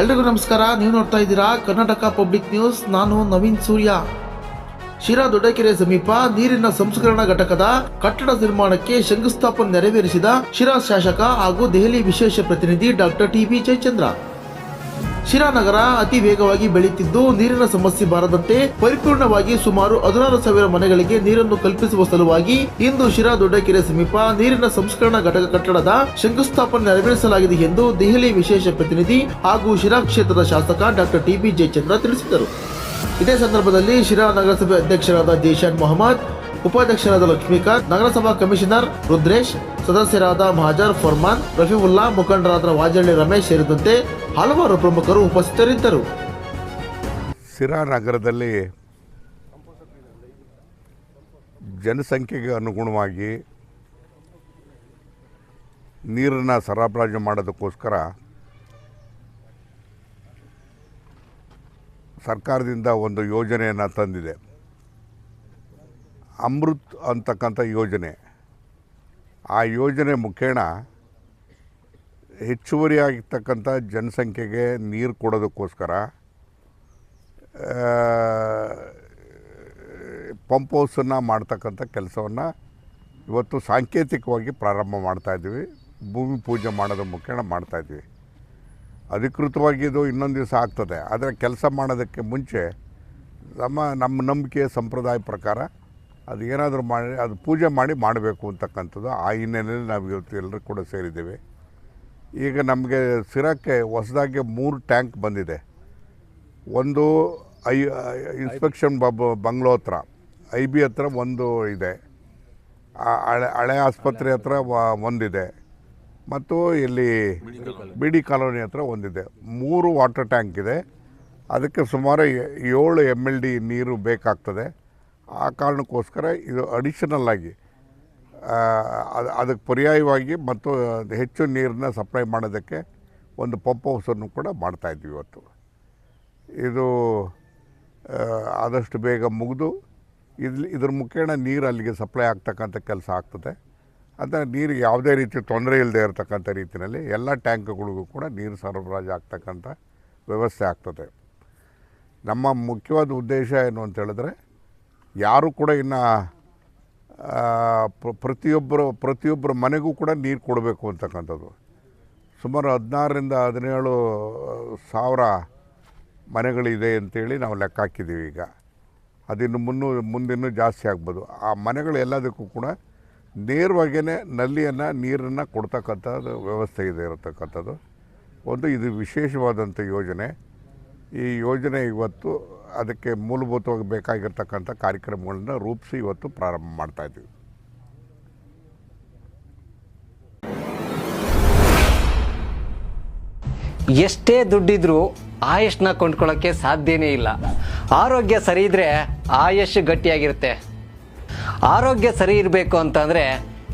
ಎಲ್ರಿಗೂ ನಮಸ್ಕಾರ. ನೀವು ನೋಡ್ತಾ ಇದ್ದೀರಾ ಕರ್ನಾಟಕ ಪಬ್ಲಿಕ್ ನ್ಯೂಸ್. ನಾನು ನವೀನ್ ಸೂರ್ಯ. ಶಿರಾ ದೊಡ್ಡಕೆರೆ ಸಮೀಪ ನೀರಿನ ಸಂಸ್ಕರಣಾ ಘಟಕದ ಕಟ್ಟಡ ನಿರ್ಮಾಣಕ್ಕೆ ಶಂಕುಸ್ಥಾಪನೆ ನೆರವೇರಿಸಿದ ಶಿರಾ ಶಾಸಕ ಹಾಗೂ ದೆಹಲಿ ವಿಶೇಷ ಪ್ರತಿನಿಧಿ doctor T B Jayachandra. Sira ನಗರ ಅತಿ ವೇಗವಾಗಿ ಬೆಳೆಯುತ್ತಿದ್ದು ನೀರಿನ ಸಮಸ್ಯೆ ಬಾರದಂತೆ ಪರಿಪೂರ್ಣವಾಗಿ ಸುಮಾರು ಹದಿನಾರು ಸಾವಿರ ಮನೆಗಳಿಗೆ ನೀರನ್ನು ಕಲ್ಪಿಸುವ ಸಲುವಾಗಿ ಇಂದು ಶಿರಾ ದೊಡ್ಡಕೆರೆ ಸಮೀಪ ನೀರಿನ ಸಂಸ್ಕರಣಾ ಘಟಕ ಕಟ್ಟಡದ ಶಂಕುಸ್ಥಾಪನೆ ನೆರವೇರಿಸಲಾಗಿದೆ ಎಂದು ದೆಹಲಿ ವಿಶೇಷ ಪ್ರತಿನಿಧಿ ಹಾಗೂ ಶಿರಾ ಕ್ಷೇತ್ರದ ಶಾಸಕ ಡಾಕ್ಟರ್ ಟಿಬಿ ಜಯಚಂದ್ರ ತಿಳಿಸಿದರು. ಇದೇ ಸಂದರ್ಭದಲ್ಲಿ ಶಿರಾ ನಗರಸಭೆ ಅಧ್ಯಕ್ಷರಾದ ದೇಶನ್ ಮೊಹಮ್ಮದ್ ಉಪಾಧ್ಯಕ್ಷರಾದ ಲಕ್ಷ್ಮೀಕಾಂತ್, ನಗರಸಭಾ ಕಮಿಷನರ್ ರುದ್ರೇಶ್, ಸದಸ್ಯರಾದ ಮಹಾಜರ್ ಫರ್ಮಾನ್, ರಫೀವುಲ್ಲಾ ಮುಖಂಡರಾದ ವಾಜಳ್ಳಿ ರಮೇಶ್ ಸೇರಿದಂತೆ ಹಲವಾರು ಪ್ರಮುಖರು ಉಪಸ್ಥಿತರಿದ್ದರು. ಸಿರಾ ನಗರದಲ್ಲಿ ಜನಸಂಖ್ಯೆಗೆ ಅನುಗುಣವಾಗಿ ನೀರನ್ನು ಸರಬರಾಜು ಮಾಡೋದಕ್ಕೋಸ್ಕರ ಸರ್ಕಾರದಿಂದ ಒಂದು ಯೋಜನೆಯನ್ನು ತಂದಿದೆ. ಅಮೃತ್ ಅಂತಕ್ಕಂಥ ಯೋಜನೆ. ಆ ಯೋಜನೆ ಮುಖೇಣ ಹೆಚ್ಚುವರಿಯಾಗಿರ್ತಕ್ಕಂಥ ಜನಸಂಖ್ಯೆಗೆ ನೀರು ಕೊಡೋದಕ್ಕೋಸ್ಕರ ಪಂಪ್ ಹೌಸನ್ನು ಮಾಡ್ತಕ್ಕಂಥ ಕೆಲಸವನ್ನು ಇವತ್ತು ಸಾಂಕೇತಿಕವಾಗಿ ಪ್ರಾರಂಭ ಮಾಡ್ತಾಯಿದ್ವಿ ಭೂಮಿ ಪೂಜೆ ಮಾಡೋದ್ರ ಮುಖೇಣ ಮಾಡ್ತಾಯಿದ್ವಿ ಅಧಿಕೃತವಾಗಿ ಇದು ಇನ್ನೊಂದು ದಿವಸ ಆಗ್ತದೆ. ಆದರೆ ಕೆಲಸ ಮಾಡೋದಕ್ಕೆ ಮುಂಚೆ ನಮ್ಮ ನಮ್ಮ ನಂಬಿಕೆ ಸಂಪ್ರದಾಯ ಪ್ರಕಾರ ಅದು ಏನಾದರೂ ಮಾಡಿ, ಅದು ಪೂಜೆ ಮಾಡಿ ಮಾಡಬೇಕು ಅಂತಕ್ಕಂಥದ್ದು. ಆ ಹಿನ್ನೆಲೆಯಲ್ಲಿ ನಾವು ಇವತ್ತು ಎಲ್ಲರೂ ಕೂಡ ಸೇರಿದ್ದೇವೆ. ಈಗ ನಮಗೆ ಸಿರಕ್ಕೆ ಹೊಸದಾಗಿ ಮೂರು ಟ್ಯಾಂಕ್ ಬಂದಿದೆ. ಒಂದು ಐ, ಇನ್ಸ್ಪೆಕ್ಷನ್ ಬ ಬಂಗ್ಲೋ ಹತ್ರ, ಐ ಬಿ ಹತ್ರ ಒಂದು ಇದೆ. ಹಳೆ ಹಳೆ ಆಸ್ಪತ್ರೆ ಹತ್ರ ಒಂದಿದೆ. ಮತ್ತು ಇಲ್ಲಿ ಬಿ ಡಿ ಕಾಲೋನಿ ಹತ್ರ ಒಂದಿದೆ. ಮೂರು ವಾಟರ್ ಟ್ಯಾಂಕ್ ಇದೆ. ಅದಕ್ಕೆ ಸುಮಾರು ಏಳು ಎಂ ಎಲ್ ಡಿ ನೀರು ಬೇಕಾಗ್ತದೆ. ಆ ಕಾರಣಕ್ಕೋಸ್ಕರ ಇದು ಅಡಿಷನಲ್ ಆಗಿ ಆ, ಅದಕ್ಕೆ ಪರ್ಯಾಯವಾಗಿ ಮತ್ತು ಹೆಚ್ಚು ನೀರನ್ನ ಸಪ್ಲೈ ಮಾಡೋದಕ್ಕೆ ಒಂದು ಪಂಪ್ ಹೌಸನ್ನು ಕೂಡ ಮಾಡ್ತಾಯಿದ್ವಿ ಇವತ್ತು. ಇದು ಆದಷ್ಟು ಬೇಗ ಮುಗಿದು ಇಲ್ಲಿ ಇದ್ರ ಮುಖೇಣ ನೀರು ಅಲ್ಲಿಗೆ ಸಪ್ಲೈ ಆಗ್ತಕ್ಕಂಥ ಕೆಲಸ ಆಗ್ತದೆ. ಅಂದರೆ ನೀರು ಯಾವುದೇ ರೀತಿ ತೊಂದರೆ ಇಲ್ಲದೆ ಇರತಕ್ಕಂಥ ರೀತಿಯಲ್ಲಿ ಎಲ್ಲ ಟ್ಯಾಂಕ್ಗಳಿಗೂ ಕೂಡ ನೀರು ಸರಬರಾಜು ಆಗ್ತಕ್ಕಂಥ ವ್ಯವಸ್ಥೆ ಆಗ್ತದೆ. ನಮ್ಮ ಮುಖ್ಯವಾದ ಉದ್ದೇಶ ಏನು ಅಂತ ಹೇಳಿದ್ರೆ ಯಾರು ಕೂಡ ಇನ್ನು ಪ್ರತಿಯೊಬ್ಬರು, ಪ್ರತಿಯೊಬ್ಬರ ಮನೆಗೂ ಕೂಡ ನೀರು ಕೊಡಬೇಕು ಅಂತಕ್ಕಂಥದ್ದು. ಸುಮಾರು ಹದಿನಾರರಿಂದ ಹದಿನೇಳು, ಸಾವಿರ ಮನೆಗಳಿದೆ ಅಂತೇಳಿ ನಾವು ಲೆಕ್ಕ ಹಾಕಿದ್ದೀವಿ ಈಗ. ಅದಿನ್ನು ಮುನ್ನೂ, ಮುಂದಿನ್ನೂ ಜಾಸ್ತಿ ಆಗ್ಬೋದು. ಆ ಮನೆಗಳು ಎಲ್ಲದಕ್ಕೂ ಕೂಡ ನೇರವಾಗಿಯೇ ನಲ್ಲಿಯನ್ನು, ನೀರನ್ನು ಕೊಡ್ತಕ್ಕಂಥದ್ದು ವ್ಯವಸ್ಥೆ ಇದೆ ಇರತಕ್ಕಂಥದ್ದು. ಒಂದು ಇದು ವಿಶೇಷವಾದಂಥ ಯೋಜನೆ. ಈ ಯೋಜನೆ ಇವತ್ತು ಅದಕ್ಕೆ ಮೂಲಭೂತವಾಗಿ ಬೇಕಾಗಿರ್ತಕ್ಕಂಥ ಕಾರ್ಯಕ್ರಮಗಳನ್ನ ರೂಪಿಸಿ ಇವತ್ತು ಪ್ರಾರಂಭ ಮಾಡ್ತಾಯಿದ್ದೀವಿ ಎಷ್ಟೇ ದುಡ್ಡಿದ್ರೂ ಆಯುಷ್ನ ಕೊಂಡ್ಕೊಳ್ಳೋಕ್ಕೆ ಸಾಧ್ಯನೇ ಇಲ್ಲ. ಆರೋಗ್ಯ ಸರಿ ಇದ್ರೆ ಆಯುಷ್ ಗಟ್ಟಿಯಾಗಿರುತ್ತೆ. ಆರೋಗ್ಯ ಸರಿ ಇರಬೇಕು ಅಂತಂದ್ರೆ